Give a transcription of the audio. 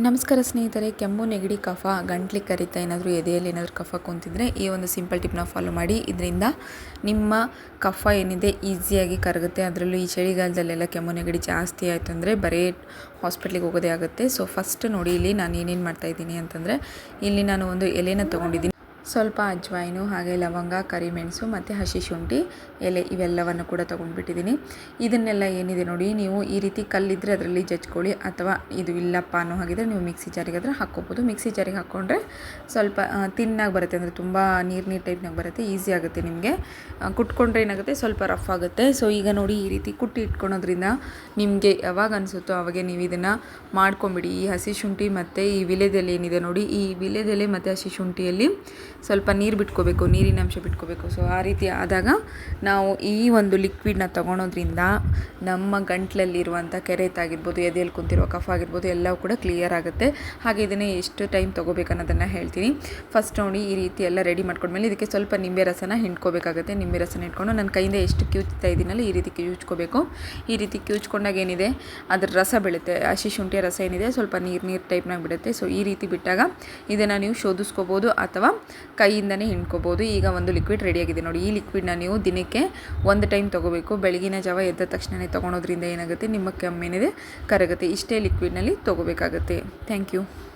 ನಮಸ್ಕಾರ ಸ್ನೇಹಿತರೆ, ಕೆಮ್ಮು, ನೆಗಡಿ, ಕಫ, ಗಂಟ್ಲಿ ಕರಿತ ಏನಾದರೂ ಎದೆಯಲ್ಲಿ ಏನಾದರೂ ಕಫ ಕುಂತಿದ್ರೆ ಈ ಒಂದು ಸಿಂಪಲ್ ಟಿಪ್ನ ಫಾಲೋ ಮಾಡಿ. ಇದರಿಂದ ನಿಮ್ಮ ಕಫ ಏನಿದೆ ಈಸಿಯಾಗಿ ಕರಗುತ್ತೆ. ಅದರಲ್ಲೂ ಈ ಚಳಿಗಾಲದಲ್ಲೆಲ್ಲ ಕೆಮ್ಮು, ನೆಗಡಿ ಜಾಸ್ತಿ ಆಯಿತು ಅಂದರೆ ಬರೀ ಹಾಸ್ಪಿಟ್ಲಿಗೆ ಹೋಗೋದೇ ಆಗುತ್ತೆ. ಸೊ ಫಸ್ಟ್ ನೋಡಿ ಇಲ್ಲಿ ನಾನು ಏನೇನು ಮಾಡ್ತಾಯಿದ್ದೀನಿ ಅಂತಂದರೆ, ಇಲ್ಲಿ ನಾನು ಒಂದು ಎಲೆನ ತೊಗೊಂಡಿದ್ದೀನಿ. ಸ್ವಲ್ಪ ಅಜ್ವಾಯಿನು ಹಾಗೆ ಲವಂಗ ಕರಿಮೆಣಸು ಮತ್ತು ಹಸಿ ಶುಂಠಿ, ಎಲೆ ಇವೆಲ್ಲವನ್ನು ಕೂಡ ತೊಗೊಂಡ್ಬಿಟ್ಟಿದ್ದೀನಿ. ಇದನ್ನೆಲ್ಲ ಏನಿದೆ ನೋಡಿ, ನೀವು ಈ ರೀತಿ ಕಲ್ಲಿದ್ದರೆ ಅದರಲ್ಲಿ ಜಜ್ಕೊಳ್ಳಿ ಅಥವಾ ಇದು ಇಲ್ಲಪ್ಪ ಅನ್ನೋ ಹಾಗಿದ್ರೆ ನೀವು ಮಿಕ್ಸಿ ಜಾರಿಗೆ ಆದರೆ ಹಾಕ್ಕೋಬೋದು. ಮಿಕ್ಸಿ ಜಾರಿಗೆ ಹಾಕ್ಕೊಂಡ್ರೆ ಸ್ವಲ್ಪ ತಿನ್ನಾಗಿ ಬರುತ್ತೆ, ಅಂದರೆ ತುಂಬ ನೀರು ನೀರು ಟೈಪ್ನಾಗ ಬರುತ್ತೆ, ಈಸಿ ಆಗುತ್ತೆ ನಿಮಗೆ. ಕುಟ್ಕೊಂಡ್ರೆ ಏನಾಗುತ್ತೆ, ಸ್ವಲ್ಪ ರಫ್ ಆಗುತ್ತೆ. ಸೊ ಈಗ ನೋಡಿ ಈ ರೀತಿ ಕುಟ್ಟಿ ಇಟ್ಕೊಳೋದ್ರಿಂದ ನಿಮಗೆ ಯಾವಾಗ ಅನಿಸುತ್ತೋ ಅವಾಗೆ ನೀವು ಇದನ್ನು ಮಾಡ್ಕೊಂಬಿಡಿ. ಈ ಹಸಿ ಶುಂಠಿ ಮತ್ತು ಈ ವಿಲೆದೆಲೆ ಏನಿದೆ ನೋಡಿ, ಈ ವಿಲೆದೆಲೆ ಮತ್ತು ಹಸಿ ಶುಂಠಿಯಲ್ಲಿ ಸ್ವಲ್ಪ ನೀರು ಬಿಟ್ಕೋಬೇಕು, ನೀರಿನ ಅಂಶ ಬಿಟ್ಕೋಬೇಕು. ಸೊ ಆ ರೀತಿ ಆದಾಗ ನಾವು ಈ ಒಂದು ಲಿಕ್ವಿಡ್ನ ತೊಗೊಳೋದ್ರಿಂದ ನಮ್ಮ ಗಂಟ್ಲಲ್ಲಿರುವಂಥ ಕೆರೆತ ಆಗಿರ್ಬೋದು ಎದೆಯಲ್ಲಿ ಕುಂತಿರುವ ಕಫ ಆಗಿರ್ಬೋದು, ಎಲ್ಲವೂ ಕೂಡ ಕ್ಲಿಯರ್ ಆಗುತ್ತೆ. ಹಾಗೆ ಇದನ್ನು ಎಷ್ಟು ಟೈಮ್ ತೊಗೋಬೇಕು ಅನ್ನೋದನ್ನು ಹೇಳ್ತೀನಿ. ಫಸ್ಟ್ ನೋಡಿ ಈ ರೀತಿ ಎಲ್ಲ ರೆಡಿ ಮಾಡ್ಕೊಂಡ್ಮೇಲೆ ಇದಕ್ಕೆ ಸ್ವಲ್ಪ ನಿಂಬೆ ರಸನ ಹಿಂಡ್ಕೋಬೇಕಾಗುತ್ತೆ. ನಿಂಬೆ ರಸನ ಇಟ್ಕೊಂಡು ನನ್ನ ಕೈಯಿಂದ ಎಷ್ಟು ಕ್ಯೂಚ್ತಾ ಇದ್ದೀನಲ್ಲ ಈ ರೀತಿ ಕ್ಯೂಚ್ಕೋಬೇಕು. ಈ ರೀತಿ ಕ್ಯೂಚ್ಕೊಂಡಾಗ ಏನಿದೆ, ಅದರ ರಸ ಬೀಳುತ್ತೆ. ಹಸಿ ಶುಂಠಿಯ ರಸ ಏನಿದೆ, ಸ್ವಲ್ಪ ನೀರು ನೀರು ಟೈಪ್ನಾಗ ಬಿಡುತ್ತೆ. ಸೊ ಈ ರೀತಿ ಬಿಟ್ಟಾಗ ಇದನ್ನು ನೀವು ಶೋಧಿಸ್ಕೋಬೋದು ಅಥವಾ ಕೈಯಿಂದನೇ ಹಿಂಡ್ಕೋಬೋದು. ಈಗ ಒಂದು ಲಿಕ್ವಿಡ್ ರೆಡಿಯಾಗಿದೆ ನೋಡಿ. ಈ ಲಿಕ್ವಿಡ್ನ ನೀವು ದಿನಕ್ಕೆ ಒಂದು ಟೈಮ್ ತೊಗೋಬೇಕು. ಬೆಳಗಿನ ಜಾವ ಎದ್ದ ತಕ್ಷಣವೇ ತೊಗೊಳೋದ್ರಿಂದ ಏನಾಗುತ್ತೆ? ನಿಮ್ಮ ಕೆಮ್ಮೇನಿದೆ ಕರಗುತ್ತೆ. ಇಷ್ಟೇ ಲಿಕ್ವಿಡ್ನಲ್ಲಿ ತೊಗೋಬೇಕಾಗುತ್ತೆ. Thank you